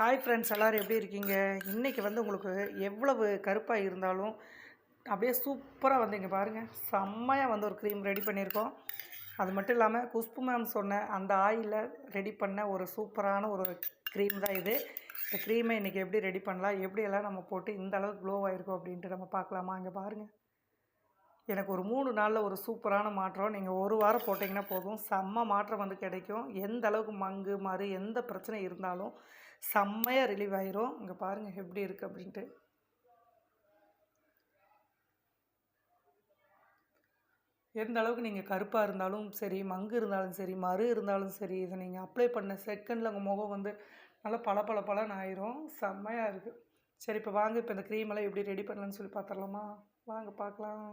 Hi friends எல்லோரும் எப்படி இருக்கீங்க? இன்றைக்கி வந்து உங்களுக்கு எவ்வளவு கருப்பாக இருந்தாலும் அப்படியே சூப்பராக வந்து இங்கே பாருங்கள் செம்மையாக வந்து ஒரு க்ரீம் ரெடி பண்ணியிருக்கோம். அது மட்டும் இல்லாமல் குஷ்பு மேம் சொன்ன அந்த ஆயிலில் ரெடி பண்ண ஒரு சூப்பரான ஒரு க்ரீம் தான் இது. இந்த க்ரீமை இன்றைக்கி எப்படி ரெடி பண்ணலாம்? எப்படியெல்லாம் நம்ம போட்டு இந்த அளவுக்கு க்ளோ ஆகிருக்கோம் அப்படின்ட்டு நம்ம பார்க்கலாமா? இங்கே பாருங்கள் எனக்கு ஒரு மூணு நாளில் ஒரு சூப்பரான மாற்றம். நீங்கள் ஒரு வாரம் போட்டிங்கன்னா போதும். செம்ம மாற்றம் வந்து கிடைக்கும். எந்த அளவுக்கு மங்கு மாறு எந்த பிரச்சனை இருந்தாலும் செம்மையாக ரிலீவ் ஆயிரும். இங்கே பாருங்கள் எப்படி இருக்குது அப்படின்ட்டு. எந்த அளவுக்கு நீங்கள் கருப்பாக இருந்தாலும் சரி மங்கு இருந்தாலும் சரி மறு இருந்தாலும் சரி இதை நீங்கள் அப்ளை பண்ண செகண்டில் உங்கள் முகம் வந்து நல்லா பல பல பலன்னு ஆயிரும். செம்மையாக இருக்குது சரி இப்போ வாங்க இப்போ இந்த க்ரீமெல்லாம் எப்படி ரெடி பண்ணலான்னு சொல்லி பார்த்துடலாமா வாங்க பார்க்கலாம்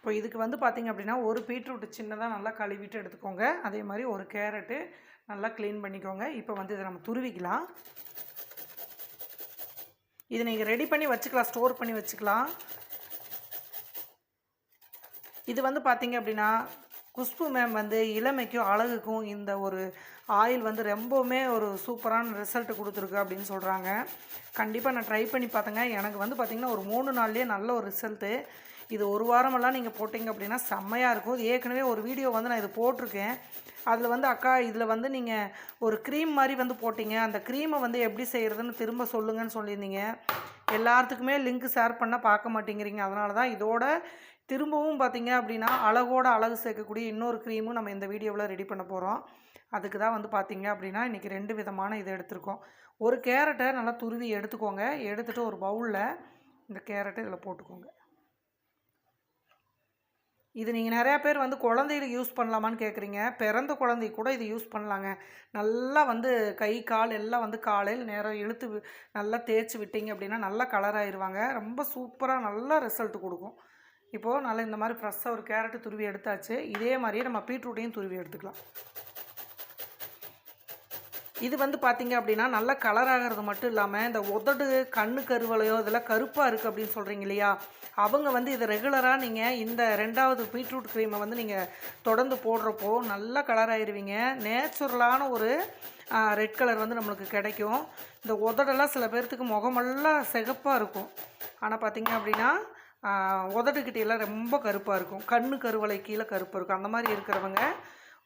இப்போ இதுக்கு வந்து பார்த்திங்க அப்படின்னா ஒரு பீட்ரூட் சின்னதாக நல்லா கழுவிட்டு எடுத்துக்கோங்க. அதே மாதிரி ஒரு கேரட்டு நல்லா க்ளீன் பண்ணிக்கோங்க. இப்போ வந்து இதை நம்ம துருவிக்கலாம். இது நீங்கள் ரெடி பண்ணி வச்சுக்கலாம் ஸ்டோர் பண்ணி வச்சுக்கலாம். இது வந்து பார்த்திங்க அப்படின்னா குஷ்பு மேம் வந்து இளமைக்கும் அழகுக்கும் இந்த ஒரு ஆயில் வந்து ரொம்பவுமே ஒரு சூப்பரான ரிசல்ட் கொடுத்துருக்கு அப்படின்னு சொல்கிறாங்க கண்டிப்பாக நான் ட்ரை பண்ணி பார்த்தேங்க. எனக்கு வந்து பார்த்திங்கன்னா ஒரு மூணு நாள்லேயே நல்ல ஒரு ரிசல்ட்டு இது ஒரு வாரமெல்லாம் நீங்கள் போட்டிங்க அப்படின்னா செம்மையாக இருக்கும். இது ஏற்கனவே ஒரு வீடியோ வந்து நான் இது போட்டிருக்கேன். அதில் வந்து அக்கா இதில் வந்து நீங்கள் ஒரு க்ரீம் மாதிரி வந்து போட்டிங்க. அந்த க்ரீமை வந்து எப்படி செய்கிறதுன்னு திரும்ப சொல்லுங்கன்னு சொல்லியிருந்தீங்க. எல்லாத்துக்குமே லிங்க் ஷேர் பண்ணால் பார்க்க மாட்டேங்கிறீங்க. அதனால தான் இதோட திரும்பவும் பார்த்தீங்க அப்படின்னா அழகோட அழகு சேர்க்கக்கூடிய இன்னொரு க்ரீமும் நம்ம இந்த வீடியோவில் ரெடி பண்ண போகிறோம் அதுக்கு தான் வந்து பார்த்தீங்க அப்படின்னா இன்றைக்கி ரெண்டு விதமான இதை எடுத்திருக்கோம். ஒரு கேரட்டை நல்லா துருவி எடுத்துக்கோங்க. எடுத்துகிட்டு ஒரு பவுலில் இந்த கேரட்டை இதில் போட்டுக்கோங்க. இது நீங்கள் நிறையா பேர் வந்து குழந்தைகளுக்கு யூஸ் பண்ணலாமான்னு கேட்குறீங்க பிறந்த குழந்தை கூட இது யூஸ் பண்ணலாங்க. நல்லா வந்து கை கால் எல்லாம் வந்து காலையில் நேரம் இழுத்து நல்லா தேய்ச்சி விட்டீங்க அப்படின்னா நல்லா கலர் ஆயிடுவாங்க ரொம்ப சூப்பராக நல்லா ரிசல்ட் கொடுக்கும். இப்போது நல்லா இந்த மாதிரி ஃப்ரெஷ்ஷாக ஒரு கேரட்டு துருவி எடுத்தாச்சு. இதே மாதிரியே நம்ம பீட்ரூட்டையும் துருவி எடுத்துக்கலாம். இது வந்து பார்த்தீங்க அப்படின்னா நல்லா கலர் ஆகிறது மட்டும் இல்லாமல் இந்த உதடு கண்ணு கருவலையோ இதெல்லாம் கருப்பாக இருக்குது அப்படின்னு சொல்கிறீங்க இல்லையா? அவங்க வந்து இதை ரெகுலராக நீங்கள் இந்த ரெண்டாவது பீட்ரூட் க்ரீமை வந்து நீங்கள் தொடர்ந்து போடுறப்போ நல்லா கலர் ஆயிடுவீங்க நேச்சுரலான ஒரு ரெட் கலர் வந்து நம்மளுக்கு கிடைக்கும். இந்த உதடெல்லாம் சில பேர்த்துக்கு முகமெல்லாம் சிகப்பாக இருக்கும். ஆனால் பார்த்தீங்க அப்படின்னா உதடுக்கிட்டையெல்லாம் ரொம்ப கருப்பாக இருக்கும். கண்ணு கருவலை கீழே கருப்பு இருக்கும். அந்த மாதிரி இருக்கிறவங்க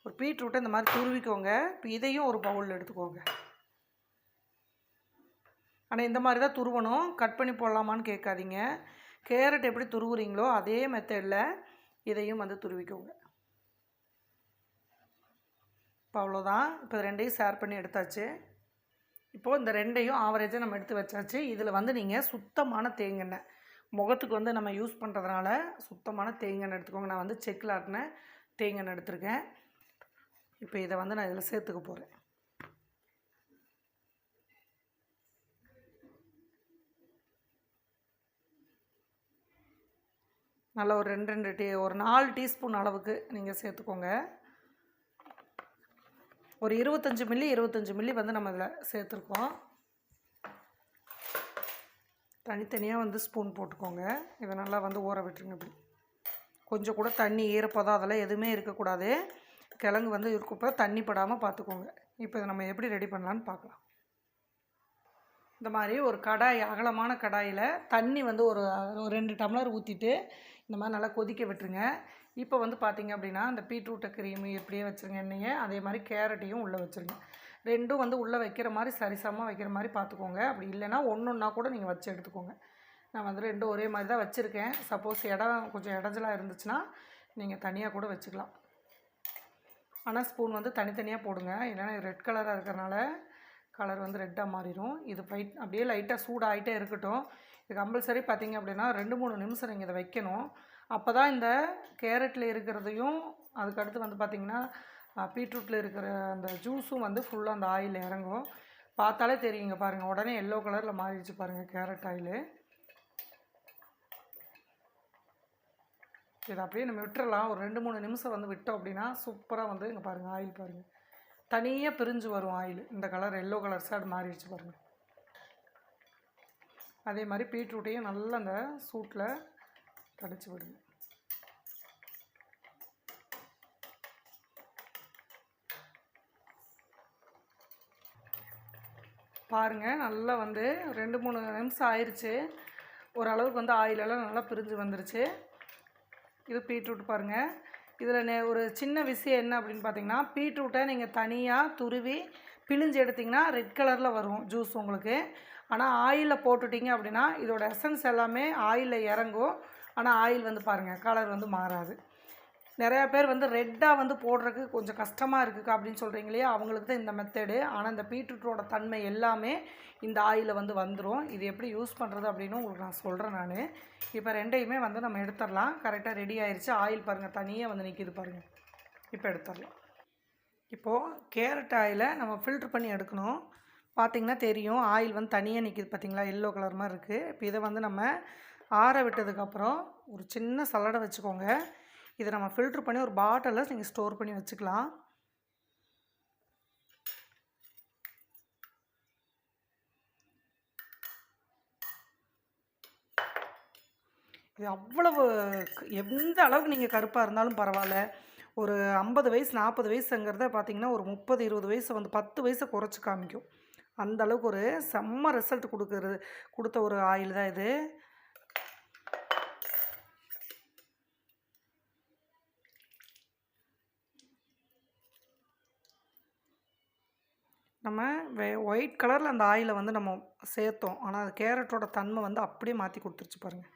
ஒரு பீட்ரூட்டை இந்த மாதிரி துருவிக்கோங்க. இப்போ இதையும் ஒரு பவுலில் எடுத்துக்கோங்க. ஆனால் இந்த மாதிரி தான் துருவணும். கட் பண்ணி போடலாமான்னு கேட்காதீங்க. கேரட் எப்படி துருவுறீங்களோ அதே மெத்தடில் இதையும் வந்து துருவிக்கோங்க. இப்போ அவ்வளோதான் இப்போ ரெண்டையும் ஷேர் பண்ணி எடுத்தாச்சு. இப்போது இந்த ரெண்டையும் ஆவரேஜாக நம்ம எடுத்து வச்சாச்சு. இதில் வந்து நீங்கள் சுத்தமான தேங்கெண்ணெய். முகத்துக்கு வந்து நம்ம யூஸ் பண்ணுறதுனால சுத்தமான தேங்கெண்ணெய் எடுத்துக்கோங்க. நான் வந்து செக்கில் ஆட்டின தேங்கெண்ணெய் எடுத்திருக்கேன். இப்போ இதை வந்து நான் இதில் சேர்த்துக்க போகிறேன் நல்லா ஒரு ரெண்டு ரெண்டு டீ ஒரு நாலு டீஸ்பூன் அளவுக்கு நீங்கள் சேர்த்துக்கோங்க. ஒரு இருபத்தஞ்சி மில்லி இருபத்தஞ்சி மில்லி வந்து நம்ம இதில் சேர்த்துருக்கோம். தனித்தனியாக வந்து ஸ்பூன் போட்டுக்கோங்க. இதை நல்லா வந்து ஊற விட்டுருங்க இப்படி. கொஞ்சம் கூட தண்ணி ஈரப்பதம் அதெல்லாம் எதுவுமே இருக்கக்கூடாது. கிழங்கு வந்து இருக்கப்போ தண்ணி படாமல் பார்த்துக்கோங்க இப்போ இதை நம்ம எப்படி ரெடி பண்ணலான்னு பார்க்கலாம் இந்த மாதிரி ஒரு கடாய் அகலமான கடாயில் தண்ணி வந்து ஒரு ஒரு ரெண்டு டம்ளர் ஊற்றிட்டு இந்த மாதிரி நல்லா கொதிக்க விட்டுருங்க. இப்போ வந்து பார்த்தீங்க அப்படின்னா அந்த பீட்ரூட்டை க்ரீமு எப்படியே வச்சுருங்க எண்ணெயை. அதே மாதிரி கேரட்டையும் உள்ளே வச்சுருங்க. ரெண்டும் வந்து உள்ளே வைக்கிற மாதிரி சரிசமமாக வைக்கிற மாதிரி பார்த்துக்கோங்க. அப்படி இல்லைன்னா ஒன்று ஒன்றா கூட நீங்கள் வச்சு எடுத்துக்கோங்க. நான் வந்து ரெண்டும் ஒரே மாதிரி தான் வச்சுருக்கேன். சப்போஸ் இடம் கொஞ்சம் இடஞ்சலாக இருந்துச்சுன்னா நீங்கள் தனியாக கூட வச்சுக்கலாம். ஆனால் ஸ்பூன் வந்து தனித்தனியாக போடுங்க. இல்லைன்னா ரெட் கலராக இருக்கிறனால கலர் வந்து ரெட்டாக மாறிடும். இது ஃபைட் அப்படியே லைட்டாக சூடாகிட்டே இருக்கட்டும். இது கம்பல்சரி பார்த்தீங்க அப்படின்னா ரெண்டு மூணு நிமிஷம் நீங்கள் இதை வைக்கணும். அப்போ தான் இந்த கேரட்டில் இருக்கிறதையும் அதுக்கடுத்து வந்து பார்த்திங்கன்னா பீட்ரூட்டில் இருக்கிற அந்த ஜூஸும் வந்து ஃபுல்லாக அந்த ஆயில் இறங்கும். பார்த்தாலே தெரியுங்க பாருங்கள் உடனே எல்லோ கலரில் மாறிடுச்சு பாருங்கள் கேரட் ஆயிலு. இதை அப்படியே நம்ம விட்டுறலாம். ஒரு ரெண்டு மூணு நிமிஷம் வந்து விட்டோம் அப்படின்னா சூப்பராக வந்து இங்கே பாருங்கள் ஆயில் பாருங்கள் தனியாக பிரிஞ்சு வரும் ஆயில். இந்த கலர் எல்லோ கலர் சாட் மாறிடுச்சு பாருங்கள் அதே மாதிரி பீட்ரூட்டையும் நல்லா அந்த சூட்டில் தடைச்சி விடுங்க பாருங்கள் நல்லா வந்து ரெண்டு மூணு நிமிஷம் ஆயிடுச்சு ஓரளவுக்கு வந்து ஆயிலெல்லாம் நல்லா பிரிஞ்சு வந்துருச்சு. இது பீட்ரூட் பாருங்கள் இதில் நே ஒரு சின்ன விஷயம் என்ன அப்படின்னு பார்த்தீங்கன்னா பீட்ரூட்டை நீங்கள் தனியாக துருவி பிழிஞ்சு எடுத்திங்கன்னா ரெட் கலரில் வரும் ஜூஸ் உங்களுக்கு. ஆனால் ஆயிலில் போட்டுட்டிங்க அப்படின்னா இதோட எசன்ஸ் எல்லாமே ஆயிலில் இறங்கும். ஆனால் ஆயில் வந்து பாருங்கள் கலர் வந்து மாறாது. நிறையா பேர் வந்து ரெட்டாக வந்து போடுறதுக்கு கொஞ்சம் கஷ்டமாக இருக்குது அப்படின்னு சொல்கிறீங்க இல்லையா? அவங்களுக்கு தான் இந்த மெத்தடு ஆனால் இந்த பீட்ரூட்டோட தன்மை எல்லாமே இந்த ஆயிலில் வந்து வந்துடும் இது எப்படி யூஸ் பண்ணுறது அப்படின்னு உங்களுக்கு நான் சொல்கிறேன் நான். இப்போ ரெண்டையுமே வந்து நம்ம எடுத்துடலாம். கரெக்டாக ரெடி ஆயிடுச்சு ஆயில் பாருங்கள் தனியாக வந்து நிற்கிது பாருங்கள் இப்போ எடுத்துடலாம். இப்போது கேரட் ஆயிலை நம்ம ஃபில்ட்ரு பண்ணி எடுக்கணும். பார்த்திங்கன்னா தெரியும். ஆயில் வந்து தனியாக நிற்கிது பார்த்தீங்களா? எல்லோ கலர் மாதிரி இருக்குது இப்போ இதை வந்து நம்ம ஆற விட்டதுக்கப்புறம் ஒரு சின்ன சல்லடை வச்சுக்கோங்க. இதை நம்ம ஃபில்ட்ரு பண்ணி ஒரு பாட்டிலில் நீங்கள் ஸ்டோர் பண்ணி வச்சுக்கலாம். இது அவ்வளவு எந்த அளவுக்கு நீங்கள் கருப்பாக இருந்தாலும் பரவாயில்ல. ஒரு ஐம்பது வயசு நாற்பது வயசுங்கிறத பார்த்தீங்கன்னா ஒரு முப்பது இருபது வயசு வந்து பத்து வயசை குறைச்சி காமிக்கும். அந்த அளவுக்கு ஒரு செம்ம ரிசல்ட் கொடுக்குறது கொடுத்த ஒரு ஆயில் தான் இது. நம்ம வே ஒயிட் கலரில் அந்த ஆயிலை வந்து நம்ம சேர்த்தோம். ஆனால் அது கேரட்டோட தன்மை வந்து அப்படியே மாற்றி கொடுத்துருச்சு பாருங்கள்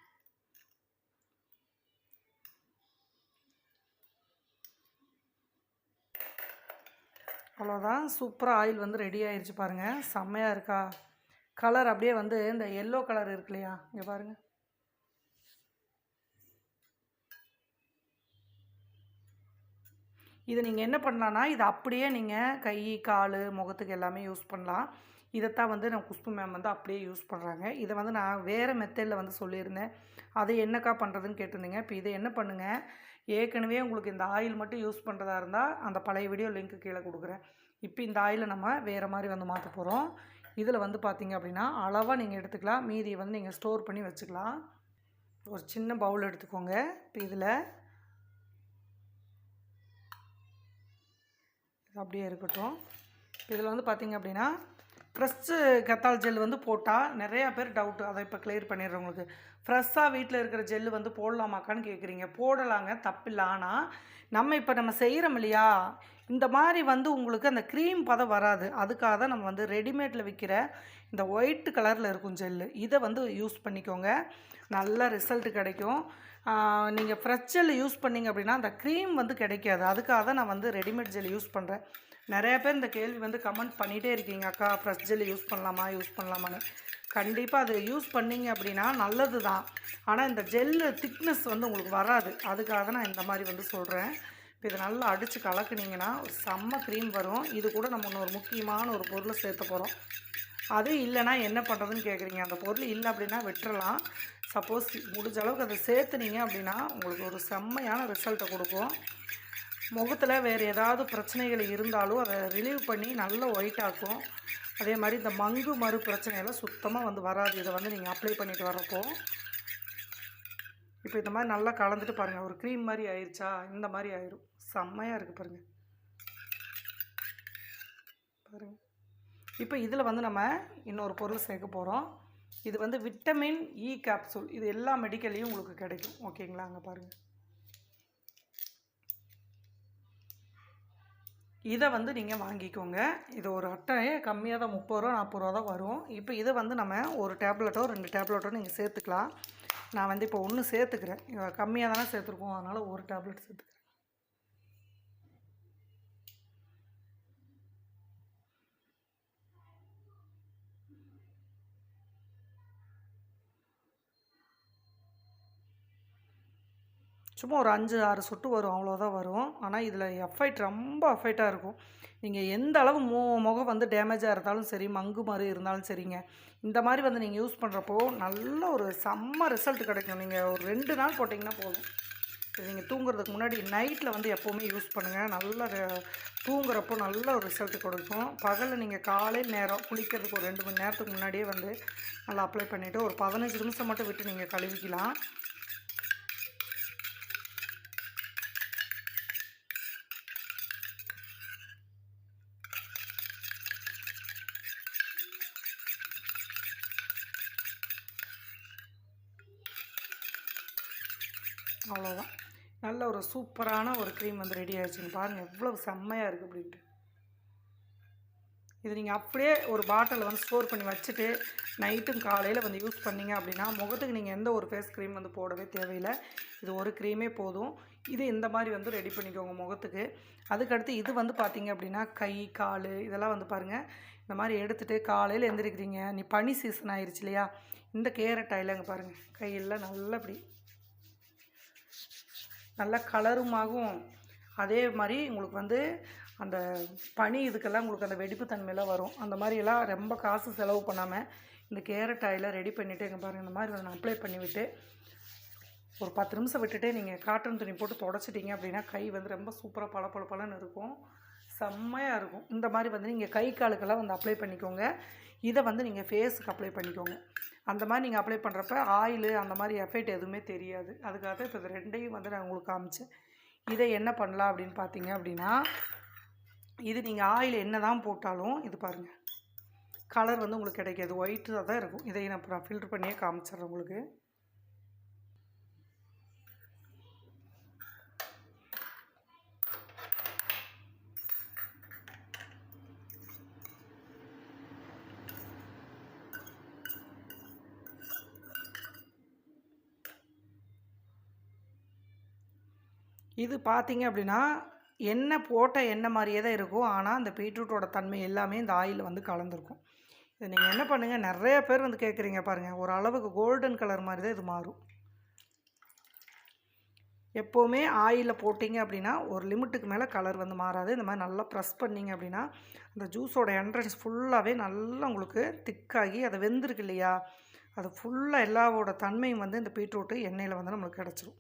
அவ்வளோதான். சூப்பராக ஆயில் வந்து ரெடி ஆயிடுச்சு பாருங்கள் செம்மையாக இருக்கா? கலர் அப்படியே வந்து இந்த எல்லோ கலர் இருக்கு இல்லையா? இங்கே பாருங்கள் இதை நீங்கள் என்ன பண்ணலான்னா இதை அப்படியே நீங்கள் கை கால் முகத்துக்கு எல்லாமே யூஸ் பண்ணலாம். இதைத்தான் வந்து நான் குஷ்பு மேம் வந்து அப்படியே யூஸ் பண்ணுறாங்க இதை வந்து நான் வேறு மெத்தடில் வந்து சொல்லியிருந்தேன். அதை என்னக்கா பண்ணுறதுன்னு கேட்டிருந்தீங்க. இப்போ இதை என்ன பண்ணுங்கள் ஏற்கனவே உங்களுக்கு இந்த ஆயில் மட்டும் யூஸ் பண்ணுறதா இருந்தால் அந்த பழைய வீடியோ லிங்க்கு கீழே கொடுக்குறேன். இப்போ இந்த ஆயிலை நம்ம வேறு மாதிரி வந்து மாற்ற போகிறோம் இதில் வந்து பார்த்தீங்க அப்படின்னா அளவாக நீங்கள் எடுத்துக்கலாம். மீதியை வந்து நீங்கள் ஸ்டோர் பண்ணி வச்சுக்கலாம். ஒரு சின்ன பவுல் எடுத்துக்கோங்க. இப்போ இதில் அப்படியே இருக்கட்டும். இதில் வந்து பார்த்தீங்க அப்படின்னா ஃப்ரெஷ்ஷு கத்தால் ஜெல் வந்து போட்டால் நிறையா பேர் டவுட்டு அதை இப்போ கிளியர் பண்ணிடுறேன் உங்களுக்கு. ஃப்ரெஷ்ஷாக வீட்டில் இருக்கிற ஜெல்லு வந்து போடலாமாக்கான்னு கேட்குறீங்க போடலாங்க தப்பில்லை. ஆனால் நம்ம இப்போ நம்ம செய்கிறோம் இல்லையா? இந்த மாதிரி வந்து உங்களுக்கு அந்த க்ரீம் பதம் வராது. அதுக்காக தான் நம்ம வந்து ரெடிமேடில் விற்கிற இந்த ஒயிட் கலரில் இருக்கும் ஜெல்லு இதை வந்து யூஸ் பண்ணிக்கோங்க. நல்ல ரிசல்ட் கிடைக்கும். நீங்கள் ஃப்ரெஷ் ஜெல் யூஸ் பண்ணிங்க அப்படின்னா அந்த க்ரீம் வந்து கிடைக்காது. அதுக்காக தான் நான் வந்து ரெடிமேட் ஜெல் யூஸ் பண்ணுறேன் நிறைய பேர் இந்த கேள்வி வந்து கமெண்ட் பண்ணிகிட்டே இருக்கீங்க. அக்கா ஃப்ரெஷ் ஜெல் யூஸ் பண்ணலாமா யூஸ் பண்ணலாமான்னு. கண்டிப்பாக அது யூஸ் பண்ணீங்க அப்படின்னா நல்லது தான் ஆனால் இந்த ஜெல்லு திக்னஸ் வந்து உங்களுக்கு வராது. அதுக்காக நான் இந்த மாதிரி வந்து சொல்கிறேன் இப்போ இதை நல்லா அடித்து கலக்குனிங்கன்னா ஒரு செம்ம க்ரீம் வரும். இது கூட நம்ம இன்னொரு முக்கியமான ஒரு பொருளை சேர்த்த போகிறோம் அது இல்லைன்னா என்ன பண்ணுறதுன்னு கேட்குறீங்க அந்த பொருள் இல்லை அப்படின்னா வெட்டுறலாம். சப்போஸ் முடிஞ்ச அளவுக்கு அதை சேர்த்துனீங்க அப்படின்னா உங்களுக்கு ஒரு செம்மையான ரிசல்ட்டை கொடுக்கும். முகத்தில் வேறு ஏதாவது பிரச்சனைகள் இருந்தாலும் அதை ரிலீவ் பண்ணி நல்ல ஒயிட் ஆக்கும். அதே மாதிரி இந்த மங்கு மறு பிரச்சனையெல்லாம் சுத்தமாக வந்து வராது. இதை வந்து நீங்கள் அப்ளை பண்ணிட்டு வரப்போ இப்போ இந்த மாதிரி நல்லா கலந்துட்டு பாருங்கள் ஒரு க்ரீம் மாதிரி ஆயிடுச்சா இந்த மாதிரி ஆயிரும். செம்மையாக இருக்குது பாருங்கள் பாருங்கள் இப்போ இதில் வந்து நம்ம இன்னொரு பொருள் சேர்க்க போகிறோம் இது வந்து விட்டமின் இ கேப்சூல் இது எல்லா மெடிக்கல்லையும் உங்களுக்கு கிடைக்கும். ஓகேங்களா அங்கே பாருங்கள் இதை வந்து நீங்கள் வாங்கிக்கோங்க. இது ஒரு அட்டையே கம்மியாக தான் முப்பது ரூபா நாற்பது ரூபா தான் வரும். இப்போ இதை வந்து நம்ம ஒரு டேப்லெட்டோ ரெண்டு டேப்லெட்டோ நீங்கள் சேர்த்துக்கலாம். நான் வந்து இப்போ ஒன்று சேர்த்துக்கிறேன். கம்மியாக தானே சேர்த்துருக்கோம். அதனால் ஒரு டேப்லெட் சேர்த்துக்கிறேன். சும்மா ஒரு அஞ்சு ஆறு சொட்டு வரும் அவ்வளோதான் வரும். ஆனால் இதில் எஃபைட் ரொம்ப எஃபைட்டாக இருக்கும். நீங்கள் எந்த அளவு மு முகம் வந்து டேமேஜாக இருந்தாலும் சரி மங்கு மாதிரி இருந்தாலும் சரிங்க. இந்த மாதிரி வந்து நீங்கள் யூஸ் பண்ணுறப்போ நல்ல ஒரு செம்ம ரிசல்ட் கிடைக்கும். நீங்கள் ஒரு ரெண்டு நாள் போட்டிங்கன்னா போதும். இது நீங்கள் தூங்குறதுக்கு முன்னாடி நைட்டில் வந்து எப்போவுமே யூஸ் பண்ணுங்கள் நல்ல தூங்குறப்போ நல்ல ஒரு ரிசல்ட் கொடுக்கும். பகலில் நீங்கள் காலை நேரம் குளிக்கிறதுக்கு ஒரு ரெண்டு மணி நேரத்துக்கு முன்னாடியே வந்து நல்லா அப்ளை பண்ணிவிட்டு ஒரு பதினஞ்சு நிமிஷம் மட்டும் விட்டு நீங்கள் கழுவிக்கலாம் அவ்வளோதான் நல்ல ஒரு சூப்பரான ஒரு க்ரீம் வந்து ரெடி ஆயிடுச்சுங்க. பாருங்கள் எவ்வளோ செம்மையாக இருக்குது அப்படின்ட்டு. இது நீங்கள் அப்படியே ஒரு பாட்டில் வந்து ஸ்டோர் பண்ணி வச்சுட்டு நைட்டும் காலையில் வந்து யூஸ் பண்ணீங்க அப்படின்னா முகத்துக்கு நீங்கள் எந்த ஒரு ஃபேஸ் க்ரீம் வந்து போடவே தேவையில்லை. இது ஒரு க்ரீமே போதும். இது இந்த மாதிரி வந்து ரெடி பண்ணிக்கோங்க முகத்துக்கு. அதுக்கடுத்து இது வந்து பார்த்தீங்க அப்படின்னா கை கால் இதெல்லாம் வந்து பாருங்கள் இந்த மாதிரி எடுத்துகிட்டு காலையில் எழுந்திரிக்கிறீங்க நீ பனி சீசன் ஆயிடுச்சு இல்லையா? இந்த கேரட் ஆயிலங்க பாருங்கள் கையில் நல்லா இப்படி நல்லா கலருமாகும் அதே மாதிரி உங்களுக்கு வந்து அந்த பனி இதுக்கெல்லாம் உங்களுக்கு அந்த வெடிப்பு தன்மையெல்லாம் வரும். அந்த மாதிரியெல்லாம் ரொம்ப காசு செலவு பண்ணாமல் இந்த கேரட் ஆயிலை ரெடி பண்ணிவிட்டு இங்கே பாருங்கள் இந்த மாதிரி நான் அப்ளை பண்ணிவிட்டு ஒரு பத்து நிமிஷம் விட்டுட்டு நீங்கள் காட்டன் துணி போட்டு தொடச்சிட்டிங்க அப்படின்னா கை வந்து ரொம்ப சூப்பராக பல பல பலன்னு இருக்கும். செம்மையாக இருக்கும். இந்த மாதிரி வந்து நீங்கள் கை காலுக்கெல்லாம் வந்து அப்ளை பண்ணிக்கோங்க. இதை வந்து நீங்கள் ஃபேஸுக்கு அப்ளை பண்ணிக்கோங்க. அந்த மாதிரி நீங்கள் அப்ளை பண்ணுறப்ப ஆயிலு அந்த மாதிரி எஃபெக்ட் எதுவுமே தெரியாது. அதுக்காக தான் இப்போ இது ரெண்டையும் வந்து நான் உங்களுக்கு காமிச்சேன். இதை என்ன பண்ணலாம் அப்படின்னு பார்த்தீங்க அப்படின்னா இது நீங்கள் ஆயில் என்ன தான் போட்டாலும் இது பாருங்கள் கலர் வந்து உங்களுக்கு கிடைக்காது. ஒயிட்டாக தான் இருக்கும். இதை நான் ஃபில்ட்ரு ஃபில்டர் பண்ணியே காமிச்சிடுறேன் உங்களுக்கு. இது பார்த்தீங்க அப்படின்னா எண்ணெய் போட்ட எண்ணெய் மாதிரியே தான் இருக்கும். ஆனால் அந்த பீட்ரூட்டோட தன்மை எல்லாமே இந்த ஆயிலில் வந்து கலந்துருக்கும். இதை நீங்கள் என்ன பண்ணுங்கள் நிறைய பேர் வந்து கேட்குறீங்க பாருங்கள் ஒரு அளவுக்கு கோல்டன் கலர் மாதிரி தான் இது மாறும். எப்போவுமே ஆயிலில் போட்டிங்க அப்படின்னா ஒரு லிமிட்டுக்கு மேலே கலர் வந்து மாறாது. இந்த மாதிரி நல்லா ப்ரெஸ் பண்ணிங்க அப்படின்னா அந்த ஜூஸோட என்ட்ரன்ஸ் ஃபுல்லாகவே நல்லா உங்களுக்கு திக்காகி அதை வெந்திருக்கு இல்லையா? அது ஃபுல்லாக எல்லாவோட தன்மையும் வந்து இந்த பீட்ரூட்டு எண்ணெயில் வந்து நம்மளுக்கு கிடச்சிரும்.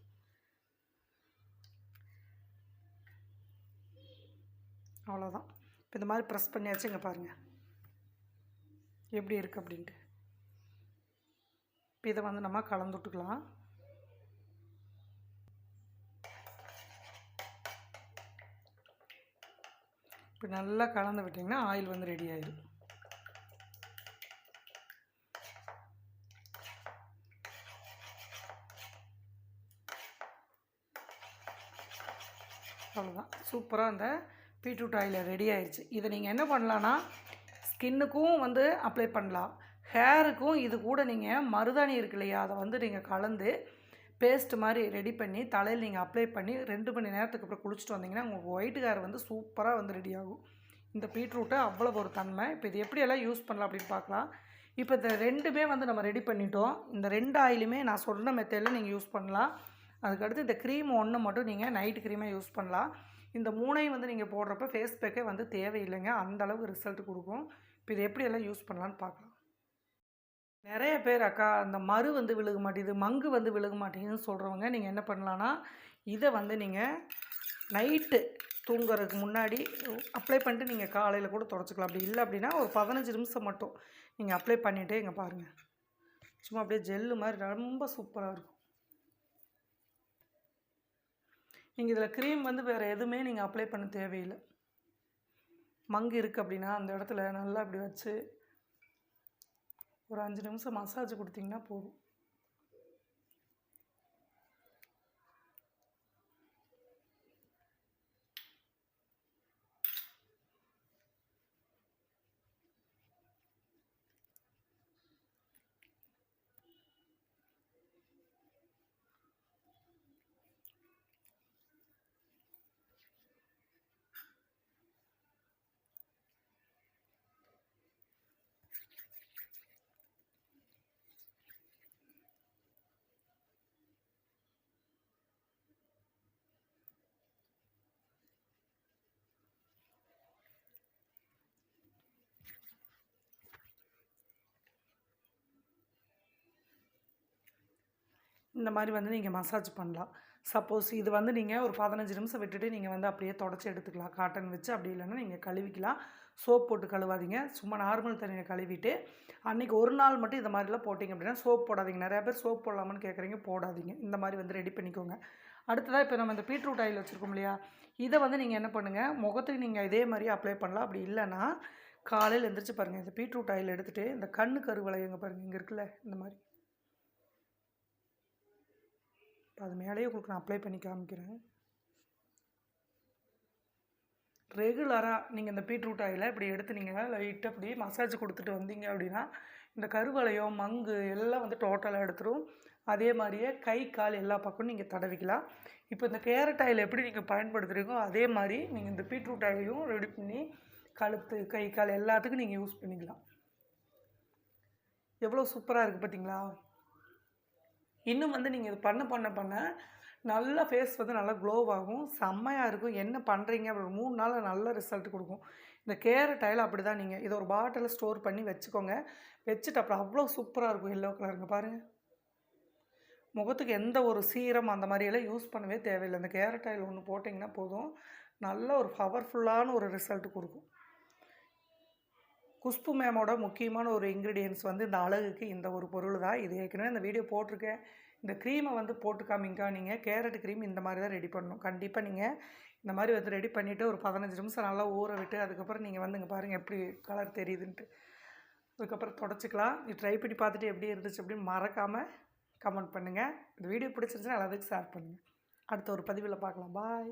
அவ்வளோதான் இப்போ இந்த மாதிரி ப்ரெஸ் பண்ணியாச்சு இங்கே பாருங்கள் எப்படி இருக்குது அப்படின்ட்டு. இப்போ இதை வந்து நம்ம கலந்து விட்டுக்கலாம். இப்போ நல்லா கலந்து விட்டிங்கன்னா ஆயில் வந்து ரெடி ஆயிடும் அவ்வளோதான் சூப்பராக அந்த பீட்ரூட் ஆயில் ரெடி ஆயிடுச்சு இதை நீங்கள் என்ன பண்ணலான்னா ஸ்கின்னுக்கும் வந்து அப்ளை பண்ணலாம். ஹேருக்கும் இது கூட நீங்கள் மருதாணி இருக்கு இல்லையா அதை வந்து நீங்கள் கலந்து பேஸ்ட் மாதிரி ரெடி பண்ணி தலையில் நீங்கள் அப்ளை பண்ணி ரெண்டு மணி நேரத்துக்கு அப்புறம் குளிச்சுட்டு வந்தீங்கன்னா உங்களுக்கு ஒயிட் ஹேர் வந்து சூப்பராக வந்து ரெடி ஆகும். இந்த பீட்ரூட்டை அவ்வளோ ஒரு தன்மை. இப்போ இது எப்படியெல்லாம் யூஸ் பண்ணலாம் அப்படின்னு பார்க்கலாம். இப்போ இந்த ரெண்டுமே வந்து நம்ம ரெடி பண்ணிட்டோம். இந்த ரெண்டு ஆயிலுமே நான் சொன்ன மெத்தடில் நீங்கள் யூஸ் பண்ணலாம். அதுக்கடுத்து இந்த க்ரீம் ஒன்று மட்டும் நீங்கள் நைட் க்ரீமாக யூஸ் பண்ணலாம். இந்த மூணையும் வந்து நீங்கள் போடுறப்ப ஃபேஸ் பேக்கே வந்து தேவையில்லைங்க. அந்த அளவுக்கு ரிசல்ட் கொடுக்கும். இப்போ இது எப்படியெல்லாம் யூஸ் பண்ணலான்னு பார்க்கலாம். நிறைய பேர் அக்கா அந்த மறு வந்து விழுக மாட்டேங்குது மங்கு வந்து விழுக மாட்டேங்குதுன்னு சொல்கிறவங்க நீங்கள் என்ன பண்ணலான்னா இதை வந்து நீங்கள் நைட்டு தூங்குறதுக்கு முன்னாடி அப்ளை பண்ணிட்டு நீங்கள் காலையில் கூட தொடச்சிக்கலாம். அப்படி இல்லை அப்படின்னா ஒரு பதினஞ்சு நிமிஷம் மட்டும் நீங்கள் அப்ளை பண்ணிகிட்டே இங்கே பாருங்கள் சும்மா அப்படியே ஜெல்லு மாதிரி ரொம்ப சூப்பராக இருக்கும். நீங்கள் இதில் க்ரீம் வந்து வேறு எதுவுமே நீங்கள் அப்ளை பண்ண தேவையில்லை. மங்கு இருக்குது அப்படின்னா அந்த இடத்துல நல்லா இப்படி வச்சு ஒரு அஞ்சு நிமிஷம் மசாஜ் கொடுத்தீங்கன்னா போதும். இந்த மாதிரி வந்து நீங்கள் மசாஜ் பண்ணலாம். சப்போஸ் இது வந்து நீங்கள் ஒரு பதினஞ்சு நிமிஷம் விட்டுட்டு நீங்கள் வந்து அப்படியே தொடச்சி எடுத்துக்கலாம். காட்டன் வச்சு அப்படி இல்லைன்னா நீங்கள் கழுவிக்கலாம். சோப் போட்டு கழுவாதீங்க. சும்மா நார்மல் தண்ணியில் கழுவிட்டு அன்றைக்கி ஒரு நாள் மட்டும் இந்த மாதிரிலாம் போட்டிங்க அப்படின்னா சோப் போடாதீங்க. நிறையா பேர் சோப் போடலாமான்னு கேட்குறீங்க போடாதீங்க. இந்த மாதிரி வந்து ரெடி பண்ணிக்கோங்க. அடுத்ததாக இப்போ நம்ம இந்த பீட்ரூட் ஆயில் வச்சுருக்கோம் இல்லையா? இதை வந்து நீங்கள் என்ன பண்ணுங்கள் முகத்துக்கு நீங்கள் இதே மாதிரி அப்ளை பண்ணலாம். அப்படி இல்லைன்னா காலையில் எழுந்திரிச்சு பாருங்கள் இந்த பீட்ரூட் ஆயில் எடுத்துகிட்டு இந்த கண்ணு கருவளையங்க பாருங்கள் இங்கே இருக்குல்ல இந்த மாதிரி. இப்போ அது மேலேயே உங்களுக்கு நான் அப்ளை பண்ணி காமிக்கிறேன். ரெகுலராக நீங்கள் இந்த பீட்ரூட் ஆயிலை இப்படி எடுத்து நீங்கள் லைட்டாக இப்படி மசாஜ் கொடுத்துட்டு வந்தீங்க அப்படின்னா இந்த கருவளையம் மங்கு எல்லாம் வந்து டோட்டலாக எடுத்துரும். அதே மாதிரியே கை கால் எல்லா பக்கமும் நீங்கள் தடவிக்கலாம். இப்போ இந்த கேரட் ஆயில் எப்படி நீங்கள் பயன்படுத்துகிறீங்களோ அதே மாதிரி நீங்கள் இந்த பீட்ரூட் ஆயிலையும் ரெடி பண்ணி கழுத்து கை கால் எல்லாத்துக்கும் நீங்கள் யூஸ் பண்ணிக்கலாம். எவ்வளோ சூப்பராக இருக்குது பார்த்தீங்களா? இன்னும் வந்து நீங்கள் இது பண்ண பண்ண பண்ண நல்லா ஃபேஸ் வந்து நல்லா க்ளோவ் ஆகும். செம்மையாக இருக்கும். என்ன பண்ணுறீங்க அப்படி ஒரு மூணு நாள் நல்ல ரிசல்ட் கொடுக்கும். இந்த கேரட் ஆயில் அப்படி தான் நீங்கள் இதை ஒரு பாட்டிலில் ஸ்டோர் பண்ணி வச்சுக்கோங்க. வச்சுட்டு அப்புறம் அவ்வளோ சூப்பராக இருக்கும். எல்லோ கலருங்க பாருங்கள் முகத்துக்கு எந்த ஒரு சீரம் அந்த மாதிரியெல்லாம் யூஸ் பண்ணவே தேவையில்லை. இந்த கேரட் ஆயில் ஒன்று போட்டிங்கன்னா போதும். நல்ல ஒரு பவர்ஃபுல்லான ஒரு ரிசல்ட் கொடுக்கும். குஷ்பு மேமோட முக்கியமான ஒரு இன்க்ரீடியன்ஸ் வந்து இந்த அழகுக்கு இந்த ஒரு பொருள் தான் இது ஏற்கனவே இந்த வீடியோ போட்டிருக்கேன். இந்த க்ரீமை வந்து போட்டு காமிங்கக்கா நீங்கள் கேரட் க்ரீம் இந்த மாதிரி தான் ரெடி பண்ணணும். கண்டிப்பாக நீங்கள் இந்த மாதிரி வந்து ரெடி பண்ணிவிட்டு ஒரு பதினஞ்சு நிமிஷம் நல்லா ஊற விட்டு அதுக்கப்புறம் நீங்கள் வந்து இங்கே பாருங்கள் எப்படி கலர் தெரியுதுன்ட்டு. அதுக்கப்புறம் தொடச்சிக்கலாம். இது ட்ரை பண்ணி பார்த்துட்டு எப்படி இருந்துச்சு அப்படின்னு மறக்காமல் கமெண்ட் பண்ணுங்கள் இந்த வீடியோ பிடிச்சிருந்துச்சுன்னா எல்லாத்துக்கும் ஷேர் பண்ணுங்கள் அடுத்த ஒரு பதிவில் பார்க்கலாம். பாய்